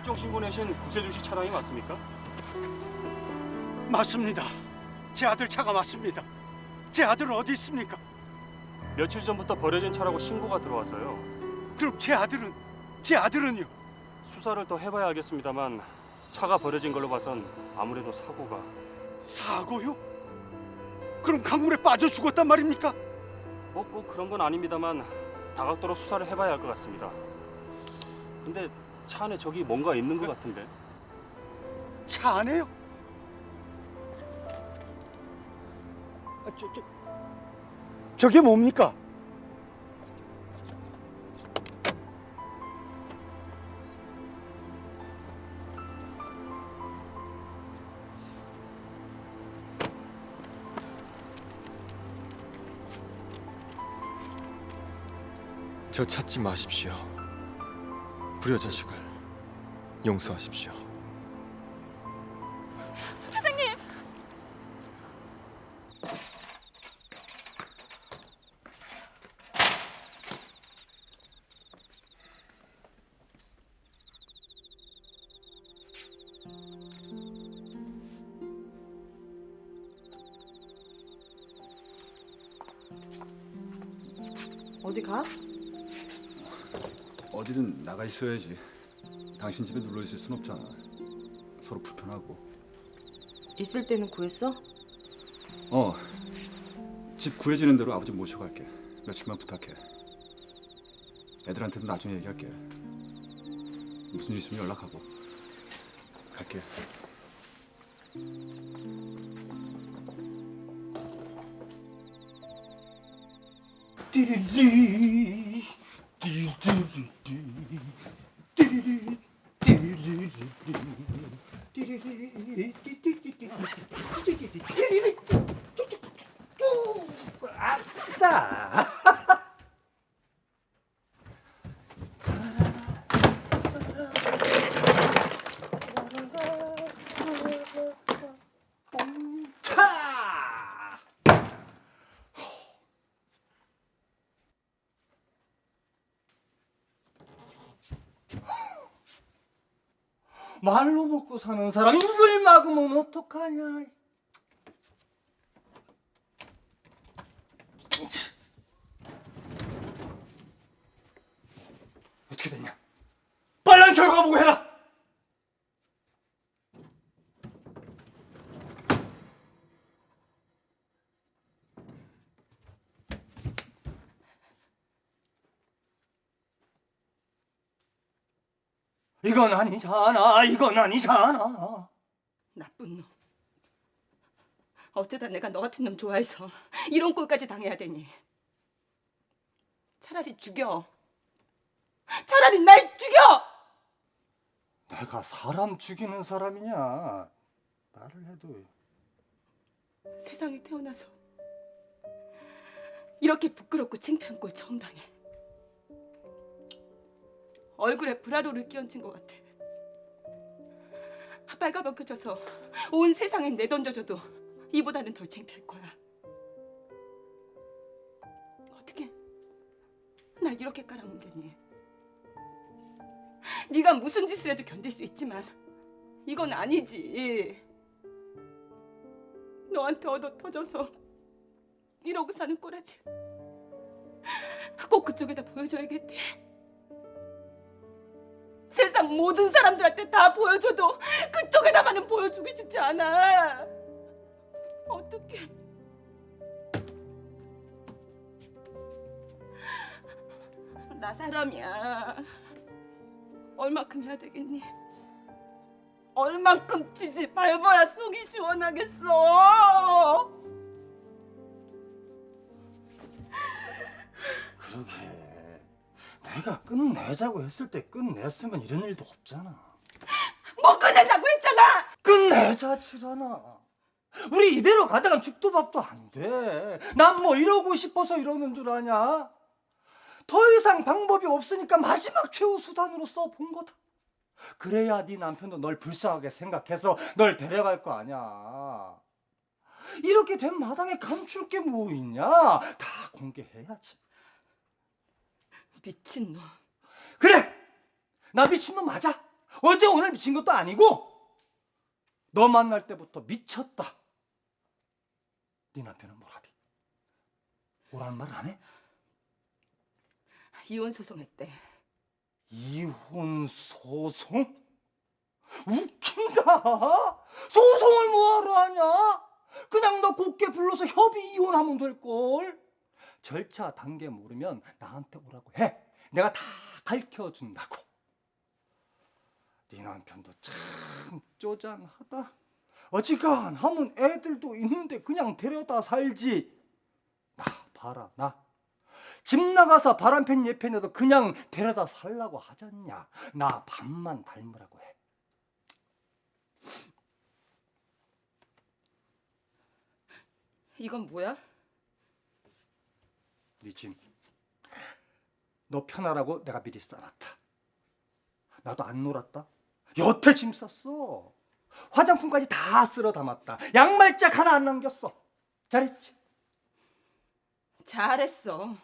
실종 신고 내신 구세주 씨 차량이 맞습니까? 맞습니다. 제 아들 차가 맞습니다. 제 아들은 어디 있습니까? 며칠 전부터 버려진 차라고 신고가 들어와서요. 그럼 제 아들은 제 아들은요? 수사를 더 해봐야 알겠습니다만 차가 버려진 걸로 봐선 아무래도 사고가 사고요? 그럼 강물에 빠져 죽었단 말입니까? 뭐 꼭 그런 건 아닙니다만 다각도로 수사를 해봐야 할 것 같습니다. 근데 차 안에 저기 뭔가 있는 것 같은데 차 안에요? 아, 저, 저, 저게 뭡니까? 저 찾지 마십시오. 불효 자식을 용서하십시오. 어디 가? 어디든 나가 있어야지. 당신 집에 눌러 있을 순 없잖아. 서로 불편하고. 있을 때는 구했어? 어. 집 구해지는 대로 아버지 모셔갈게. 며칠만 부탁해. 애들한테도 나중에 얘기할게. 무슨 일 있으면 연락하고. 갈게. 말로 먹고 사는 사람 입을 막으면 어떡하냐. 어떻게 됐냐? 빨리 결과 보고 해라. 이건 아니잖아. 이건 아니잖아. 나쁜 놈. 어쩌다 내가 너 같은 놈 좋아해서 이런 꼴까지 당해야 되니? 차라리 죽여. 차라리 날 죽여. 내가 사람 죽이는 사람이냐? 말을 해도 세상에 태어나서 이렇게 부끄럽고 창피한 꼴 처음 당해. 얼굴에 브라로를 끼얹은 것 같아. 빨가벗겨져서 온 세상에 내던져줘도 이보다는 덜 창피할 거야. 어떻게 날 이렇게 깔아뭉개니? 네가 무슨 짓을 해도 견딜 수 있지만 이건 아니지. 너한테 얻어 터져서 이러고 사는 꼬라지. 꼭 그쪽에다 보여줘야겠대. 세상 모든 사람들한테 다 보여줘도 그쪽에다만은 보여주고 싶지 않아. 어떻게? 나 사람이야. 얼마큼 해야 되겠니? 얼만큼 치지 밟아야 속이 시원하겠어. 그러게. 내가 끝내자고 했을 때 끝냈으면 이런 일도 없잖아. 뭐 끝내자고 했잖아. 끝내자치잖아. 우리 이대로 가다간 죽도 밥도 안 돼. 난 뭐 이러고 싶어서 이러는 줄 아냐? 더 이상 방법이 없으니까 마지막 최후 수단으로 써본 거다. 그래야 네 남편도 널 불쌍하게 생각해서 널 데려갈 거 아니야. 이렇게 된 마당에 감출 게 뭐 있냐? 다 공개해야지. 미친놈. 그래! 나 미친놈 맞아. 어제 오늘 미친 것도 아니고 너 만날 때부터 미쳤다. 네 남편은 뭐라디? 뭐라는 말 안 해? 이혼 소송했대. 이혼 소송? 웃긴다. 소송을 뭐하러 하냐? 그냥 너 곱게 불러서 협의 이혼하면 될 걸. 절차 단계 모르면 나한테 오라고 해. 내가 다 가르쳐 준다고. 네 남편도 참 쪼잔하다. 어지간하면 애들도 있는데 그냥 데려다 살지. 나 봐라 나. 집 나가서 바람팬 예편에도 그냥 데려다 살라고 하잖냐. 나 밥만 닮으라고 해. 이건 뭐야? 네 짐. 너 편하라고 내가 미리 써놨다. 나도 안 놀았다. 여태 짐 쌌어. 화장품까지 다 쓸어 담았다. 양말짝 하나 안 남겼어. 잘했지? 잘했어.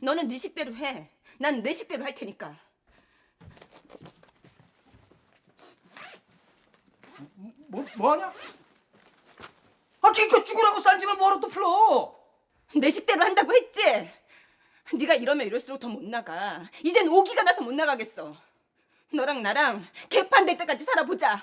너는 네 식대로 해. 난 내 식대로 할 테니까. 뭐, 뭐하냐? 아, 기껏 죽으라고 싼 집을 뭐하러 또 풀어? 내 식대로 한다고 했지? 네가 이러면 이럴수록 더 못 나가. 이젠 오기가 나서 못 나가겠어. 너랑 나랑 개판 될 때까지 살아보자.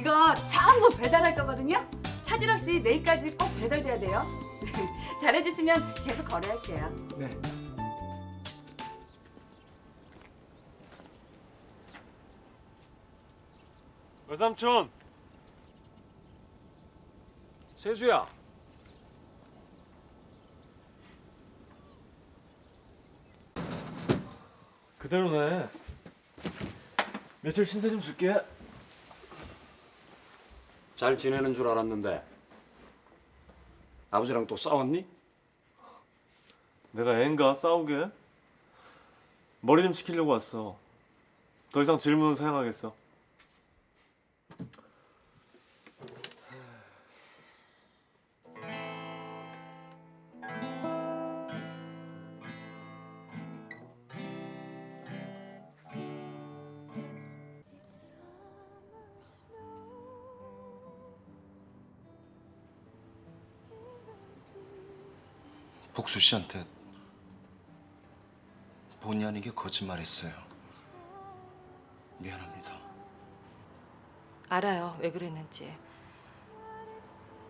이거 전부 배달할 거거든요. 차질 없이 내일까지 꼭 배달돼야 돼요. 잘해주시면 계속 거래할게요. 네. 외삼촌. 세주야. 그대로네. 며칠 신세 좀 줄게. 잘 지내는 줄 알았는데 아버지랑 또 싸웠니? 내가 애인가 싸우게? 머리 좀 식히려고 왔어. 더 이상 질문은 사양하겠어. 복수 씨한테 본의 아니게 거짓말했어요. 미안합니다. 알아요. 왜 그랬는지.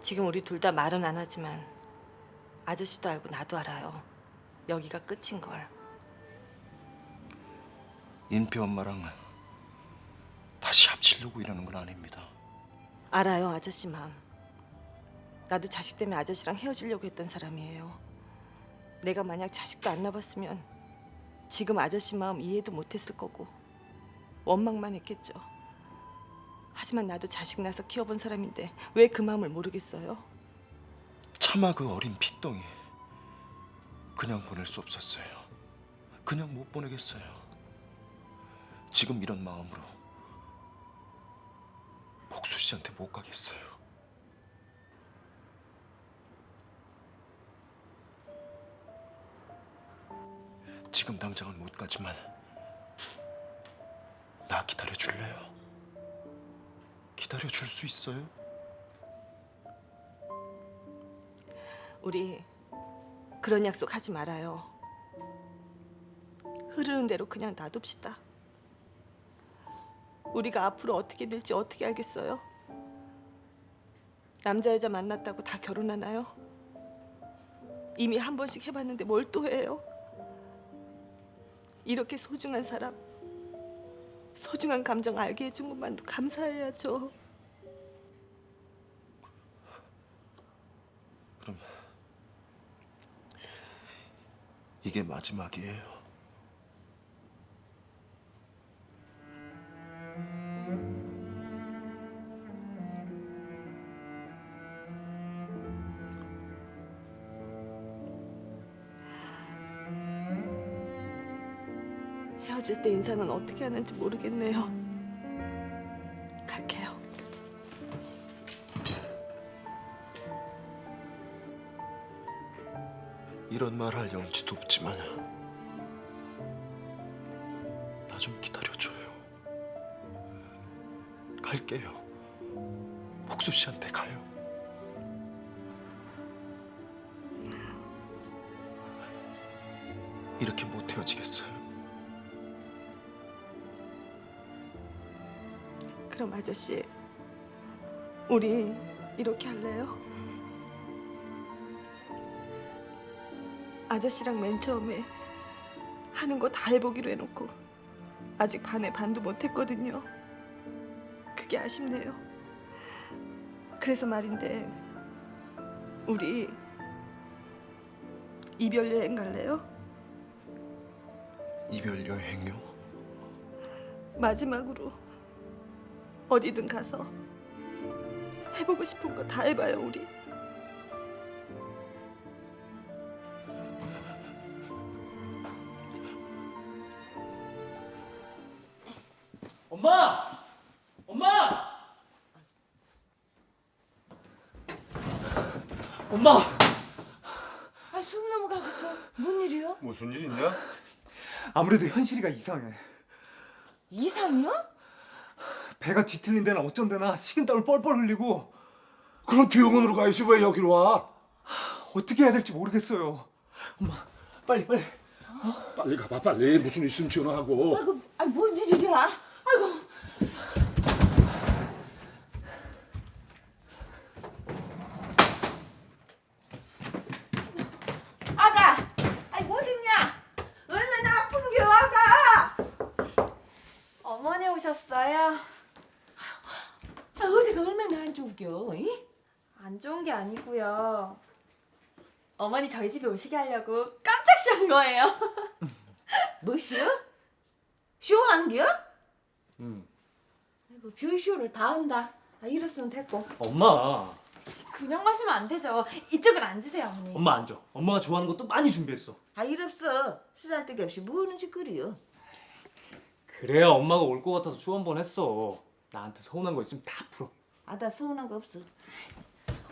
지금 우리 둘 다 말은 안 하지만 아저씨도 알고 나도 알아요. 여기가 끝인 걸. 인표 엄마랑 다시 합치려고 이러는 건 아닙니다. 알아요, 아저씨 마음. 나도 자식 때문에 아저씨랑 헤어지려고 했던 사람이에요. 내가 만약 자식도 안 낳았으면 지금 아저씨 마음 이해도 못했을 거고 원망만 했겠죠. 하지만 나도 자식 낳아서 키워본 사람인데 왜 그 마음을 모르겠어요? 차마 그 어린 피덩이 그냥 보낼 수 없었어요. 그냥 못 보내겠어요. 지금 이런 마음으로 복수 씨한테 못 가겠어요. 지금 당장은 못 가지만 나 기다려 줄래요? 기다려 줄 수 있어요? 우리 그런 약속 하지 말아요. 흐르는 대로 그냥 놔둡시다. 우리가 앞으로 어떻게 될지 어떻게 알겠어요? 남자 여자 만났다고 다 결혼하나요? 이미 한 번씩 해봤는데 뭘 또 해요? 이렇게 소중한 사람 소중한 감정 알게 해준 것만도 감사해야죠. 그럼 이게 마지막이에요. 헤어질 때 인사는 어떻게 하는지 모르겠네요. 갈게요. 이런 말 할 염치도 없지만 나 좀 기다려줘요. 갈게요. 복수 씨한테 가요. 이렇게 못 헤어지겠어 그럼 아저씨, 우리 이렇게 할래요? 아저씨랑 맨 처음에 하는 거 다 해보기로 해놓고 아직 반에 반도 못했거든요. 그게 아쉽네요. 그래서 말인데 우리 이별 여행 갈래요? 이별 여행요? 마지막으로 어디든 가서 해보고 싶은 거 다 해봐요 우리. 엄마! 엄마! 엄마! 아, 숨 넘어가겠어. 뭔 일이야? 무슨 일 있냐? 아무래도 현실이가 이상해. 이상이야? 배가 뒤틀린 데나 어쩐 데나 식은땀을 뻘뻘 흘리고 그럼 병원으로 가야지 왜 여기로 와? 어떻게 해야 될지 모르겠어요. 엄마, 빨리 빨리. 빨리 가봐 빨리 무슨 일 있으면 전화하고 아이고, 아, 뭔 일이야? 아이고. 아가, 아이고 어딨냐? 얼마나 아픈 게 아가? 어머니 오셨어요? 아, 어디가 얼마나 안 좋겨? 이? 안 좋은 게 아니고요. 어머니 저희 집에 오시게 하려고 깜짝 쇼한 거예요. 뭐시여? 쇼한겨? 응. 아이고 뷰쇼를 다 한다. 아, 이랬으면 됐고. 엄마. 그냥 가시면 안 되죠. 이쪽으로 앉으세요, 어머니. 엄마 앉아. 엄마가 좋아하는 것도 많이 준비했어. 아 이랬어. 쓰잘데기 없이 뭐하는 짓거리여. 그래야 엄마가 올 것 같아서 쇼 한 번 했어. 나한테 서운한 거 있으면 다 풀어. 아 나 서운한 거 없어.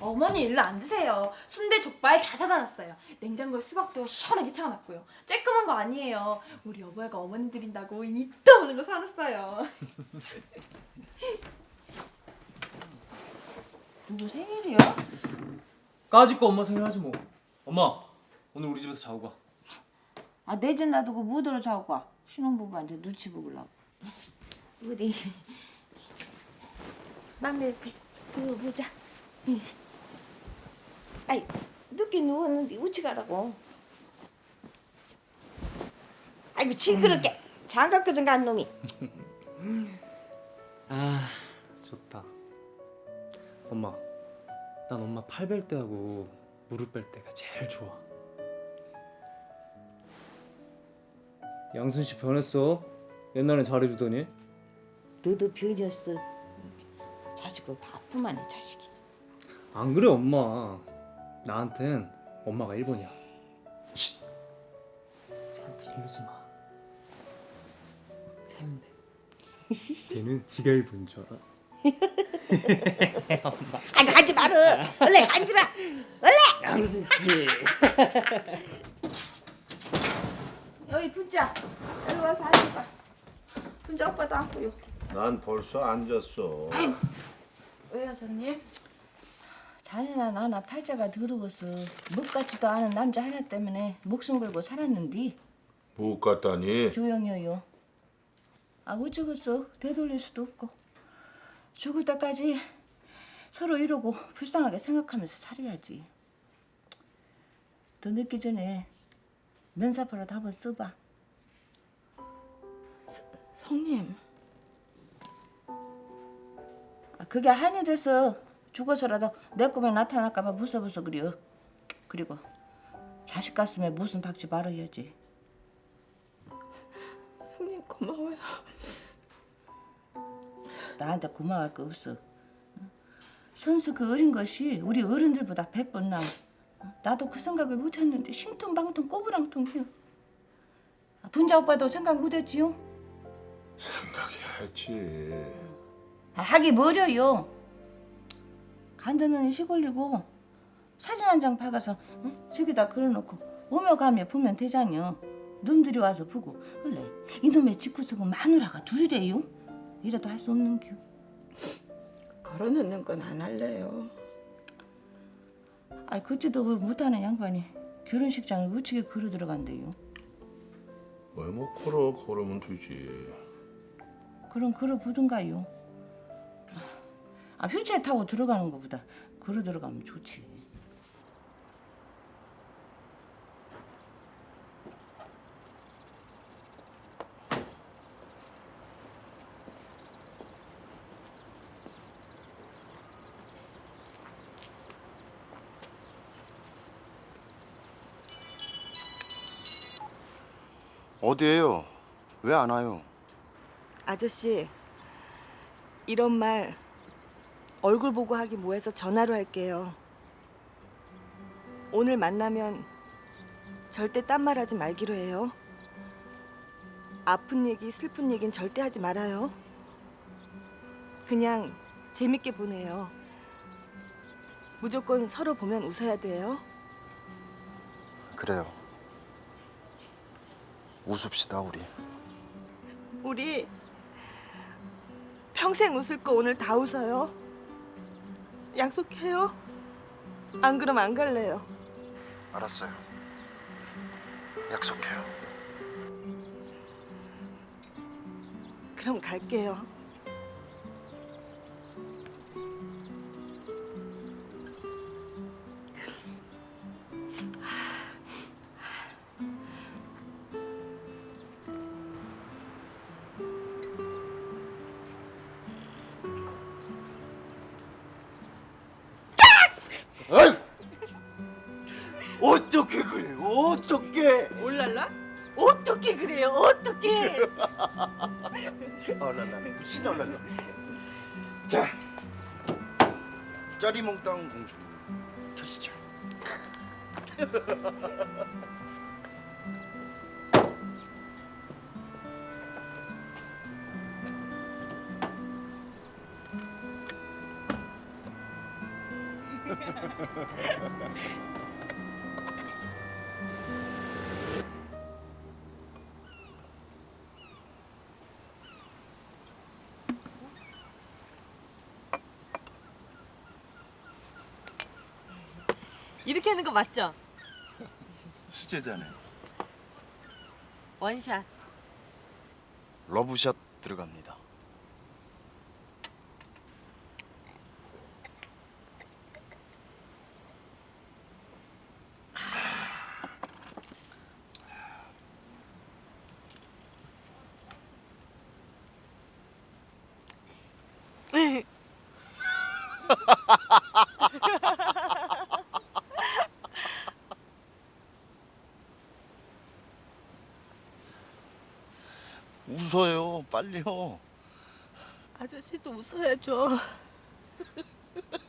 어머니 일로 앉으세요. 순대 족발 다 사다 놨어요. 냉장고에 수박도 시원하게 채워놨고요. 쬐끄만 거 아니에요. 우리 여보애가 어머니 드린다고 이따 오는 거 사놨어요. 누구 생일이야? 까짓 거 엄마 생일하지 뭐. 엄마 오늘 우리 집에서 자고 가. 아 내 집 놔두고 뭐들어 자고 가. 신혼부부한테 눈치 보려고. 어디 막내 그거 보자. 아이 늦게 누웠는데 우치 가라고. 아이고 징그럽게 장갑 끄진 간 놈이. 아 좋다. 엄마 난 엄마 팔벨 때하고 무릎 벨 때가 제일 좋아. 양순 씨 변했어. 옛날엔 잘해주더니. 너도 변했어. 자식으로 다 아프만 해 자식이지. 안 그래 엄마. 나한텐 엄마가 1번이야. 쉿. 쟤한테 이러지 마. 쟤는 걔는 지가 1번인 줄 알아. 아이고 하지 마라. 원래 앉으라. 원래. 양순 씨. 여기 분자. 여기 와서 앉아봐. 분자 오빠도 앉고요. 난 벌써 앉았어 왜요, 선님? 자네나 나나 팔자가 더러워서 묵 같지도 않은 남자 하나 때문에 목숨 걸고 살았는디 못 갔다니 조용히요. 아 어쩌겠어 되돌릴 수도 없고 죽을 때까지 서로 이러고 불쌍하게 생각하면서 살아야지. 더 늦기 전에 면사포라도 한번 써봐. 성님, 그게 한이 돼서 죽어서라도 내 꿈에 나타날까봐 무서워서 그래요. 그리고 자식 가슴에 무슨 박지 말아야지. 성님 고마워요. 나한테 고마워할 거 없어. 선수 그 어린 것이 우리 어른들보다 백번 나. 나도 그 생각을 못했는데 신통방통 꼬부랑통해요. 분자 오빠도 생각 못했지요? 생각해야 했지. 아, 하기 뭐려요. 간드는 시골리고 사진 한 장 박아서 응? 저기다 걸어놓고 오며 가며 보면 되잖여. 놈들이 와서 보고 원래 이놈의 집구석은 마누라가 둘이래요. 이래도 할 수 없는 겨. 걸어놓는 건 안 할래요. 아 그때도 왜 못하는 양반이 결혼식장을 우측에 걸어 들어간대요. 왜뭐 걸어 걸으면 되지. 그럼 걸어 보든가요. 아 휠체어 타고 들어가는 것보다 걸어 들어가면 좋지. 어디에요? 왜 안 와요? 아저씨 이런 말 얼굴 보고 하기 뭐해서 전화로 할게요. 오늘 만나면 절대 딴 말 하지 말기로 해요. 아픈 얘기, 슬픈 얘긴 절대 하지 말아요. 그냥 재밌게 보내요. 무조건 서로 보면 웃어야 돼요. 그래요. 웃읍시다 우리. 우리 평생 웃을 거 오늘 다 웃어요. 약속해요. 안 그럼 안 갈래요. 알았어요. 약속해요. 그럼 갈게요. 어떻게 그래? 어떻게? 올랄라? 어떻게 그래요? 어떻게? 얼랄라, 무슨 얼랄라. 자, 짜리몽땅 공주 타시죠. 이렇게 하는 거 맞죠? 수제자네. 원샷. 러브샷 들어갑니다. 빨리요. 아저씨도 웃어야죠.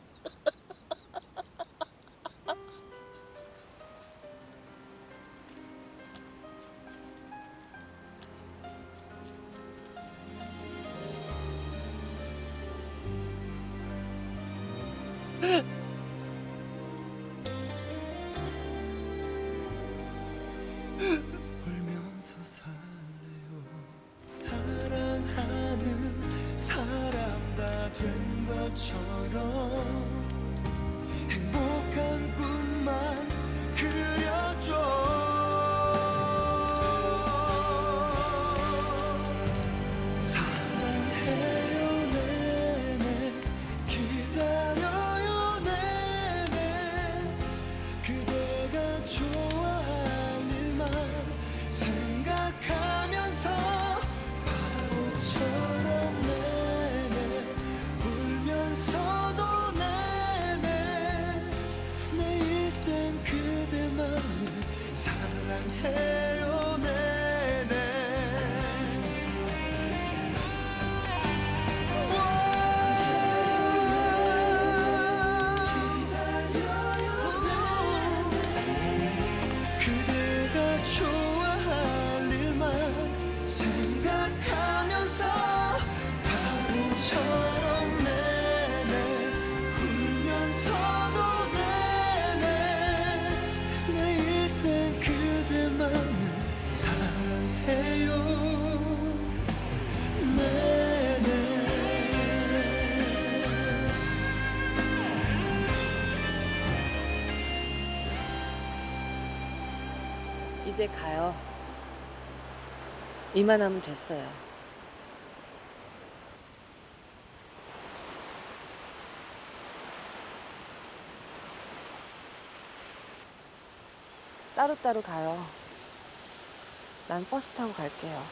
이제 가요. 이만하면 됐어요. 따로따로 가요. 난 버스 타고 갈게요.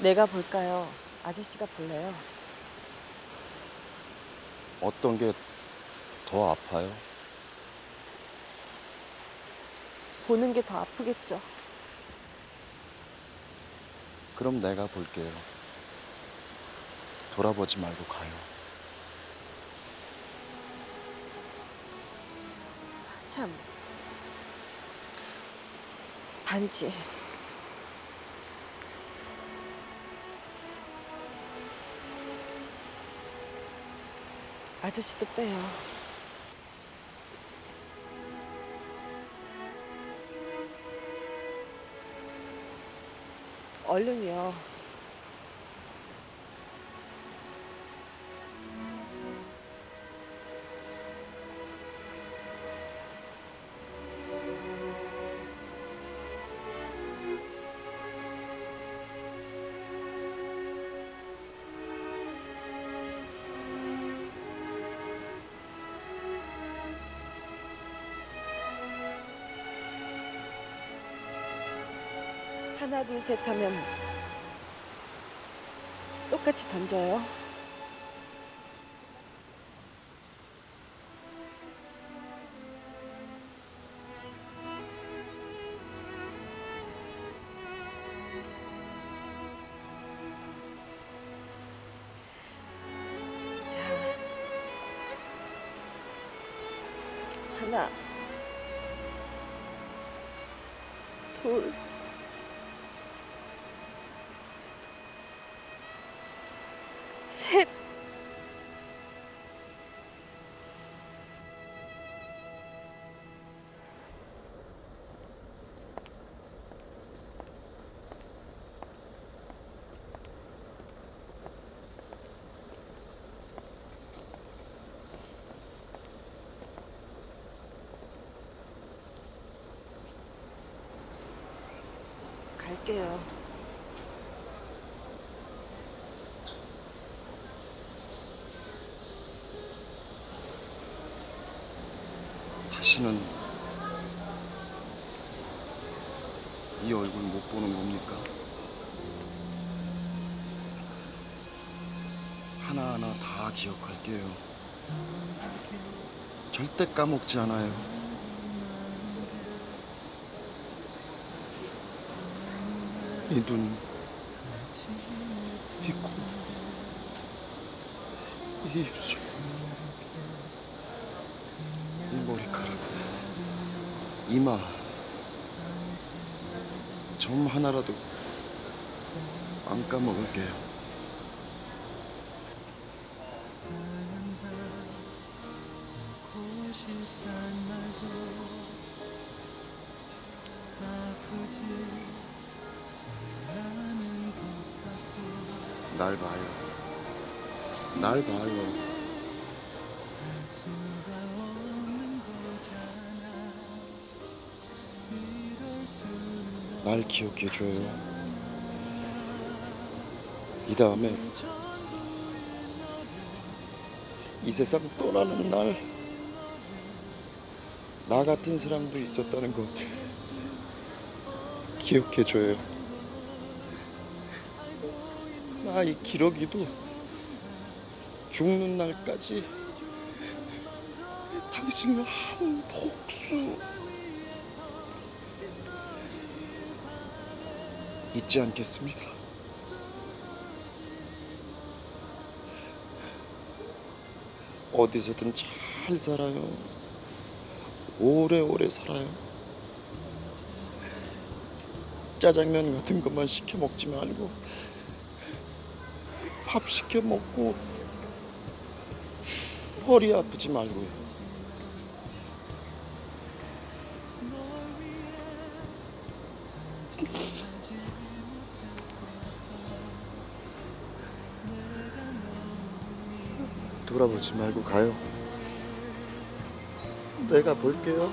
내가 볼까요? 아저씨가 볼래요? 어떤 게 더 아파요? 보는 게 더 아프겠죠. 그럼 내가 볼게요. 돌아보지 말고 가요. 참. 반지. 아저씨도 빼요. 얼른요. 하나 둘 셋 하면 똑같이 던져요. 갈게요. 다시는 이 얼굴 못 보는 겁니까? 하나하나 다 기억할게요. 절대 까먹지 않아요. 이 눈, 이. 코, 이 입술, 이 머리카락, 이마, 점 하나라도 안 까먹을게요. 날 봐요. 날 기억해줘요. 이 다음에 이 세상 떠나는 날, 나 같은 사람도 있었다는 것 기억해줘요. 나 이 기러기도 죽는 날까지 당신을 한 복수 잊지 않겠습니다. 어디서든 잘 살아요. 오래오래 살아요. 짜장면 같은 것만 시켜 먹지 말고 밥 시켜 먹고 허리 아프지 말고요. 돌아보지 말고 가요. 내가 볼게요.